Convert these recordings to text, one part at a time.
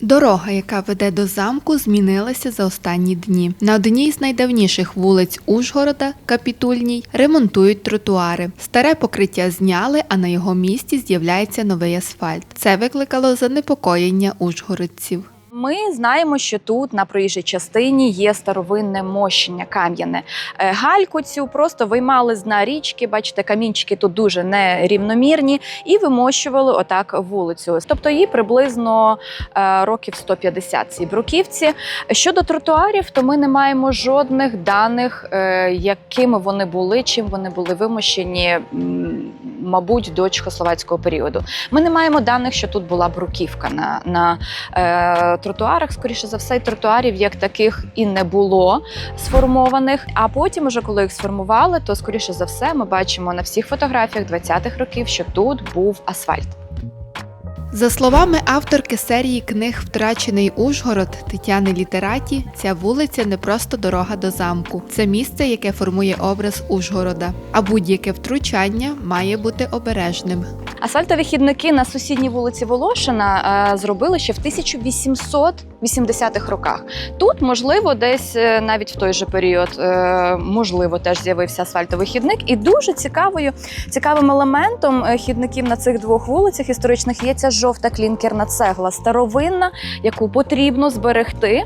Дорога, яка веде до замку, змінилася за останні дні. На одній з найдавніших вулиць Ужгорода, Капітульній, ремонтують тротуари. Старе покриття зняли, а на його місці з'являється новий асфальт. Це викликало занепокоєння ужгородців. Ми знаємо, що тут на проїжджій частині є старовинне мощення кам'яне. Е, Гальку цю просто виймали з дна річки. Бачите, камінчики тут дуже нерівномірні, і вимощували отак вулицю. Тобто їй приблизно е, років 150 цій бруківці. Щодо тротуарів, то ми не маємо жодних даних, е, якими вони були, чим вони були вимощені. Мабуть, до чехословацького періоду. Ми не маємо даних, що тут була бруківка на, на е, тротуарах. Скоріше за все, тротуарів як таких і не було сформованих. А потім, уже коли їх сформували, то скоріше за все ми бачимо на всіх фотографіях 20-х років, що тут був асфальт. За словами авторки серії книг Втрачений Ужгород Тетяни Літераті, ця вулиця не просто дорога до замку. Це місце, яке формує образ Ужгорода. А будь-яке втручання має бути обережним. Асфальтові хідники на сусідній вулиці Волошина е, зробили ще в 1880-х роках. Тут, можливо, десь е, навіть в той же період, е, можливо, теж з'явився асфальтовий хідник. І дуже цікавою, цікавим елементом хідників на цих двох вулицях історичних є ця жовта клінкерна цегла, старовинна, яку потрібно зберегти.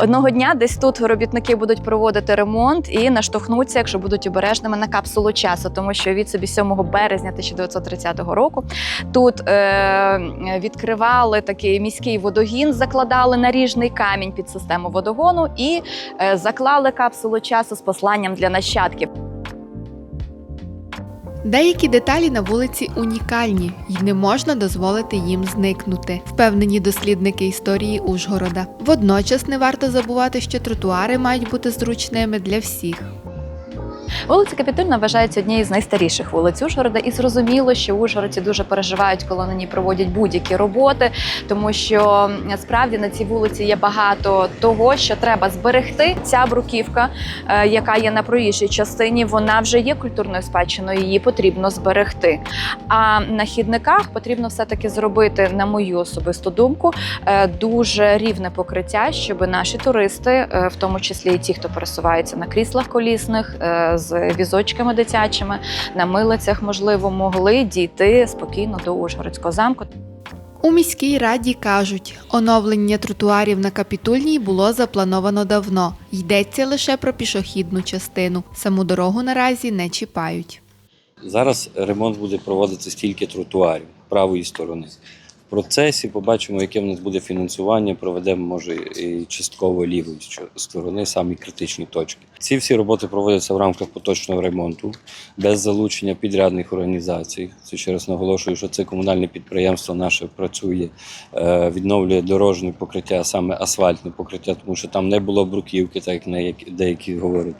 Одного дня десь тут робітники будуть проводити ремонт і наштовхнуться, якщо будуть обережними на капсулу часу, тому що від собі 7 березня 1930 року тут е, відкривали такий міський водогін, закладали наріжний камінь під систему водогону і е, заклали капсулу часу з посланням для нащадків. Деякі деталі на вулиці унікальні і не можна дозволити їм зникнути, впевнені дослідники історії Ужгорода. Водночас не варто забувати, що тротуари мають бути зручними для всіх. Вулиця Капітульна вважається однією з найстаріших вулиць Ужгорода, і зрозуміло, що ужгородці дуже переживають, коли на ній проводять будь-які роботи, тому що справді на цій вулиці є багато того, що треба зберегти. Ця бруківка, е, яка є на проїжджій частині, вона вже є культурною спадщиною, її потрібно зберегти. А на хідниках потрібно все-таки зробити, на мою особисту думку, е, дуже рівне покриття, щоб наші туристи, е, в тому числі і ті, хто пересувається на кріслах колісних, з візочками дитячими, на милицях, можливо, могли дійти спокійно до Ужгородського замку. У міській раді кажуть, оновлення тротуарів на капітульній було заплановано давно. Йдеться лише про пішохідну частину. Саму дорогу наразі не чіпають. Зараз ремонт буде проводитися тільки тротуарів правої сторони. Процесі побачимо, яке в нас буде фінансування. Проведемо, може, і частково лівої сторони, самі критичні точки. Ці всі роботи проводяться в рамках поточного ремонту, без залучення підрядних організацій. Це ще раз наголошую, що це комунальне підприємство наше працює, е, відновлює дорожнє покриття, саме асфальтне покриття, тому що там не було бруківки, так як деякі говорять.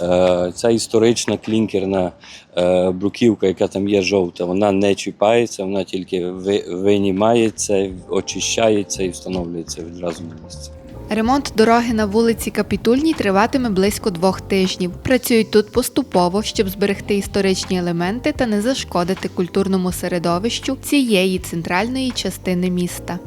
Е, Ця історична клінкерна е, бруківка, яка там є жовта, вона не чіпається, вона тільки ви- винімається, очищається і встановлюється відразу на місці. Ремонт дороги на вулиці Капітульній триватиме близько двох тижнів. Працюють тут поступово, щоб зберегти історичні елементи та не зашкодити культурному середовищу цієї центральної частини міста.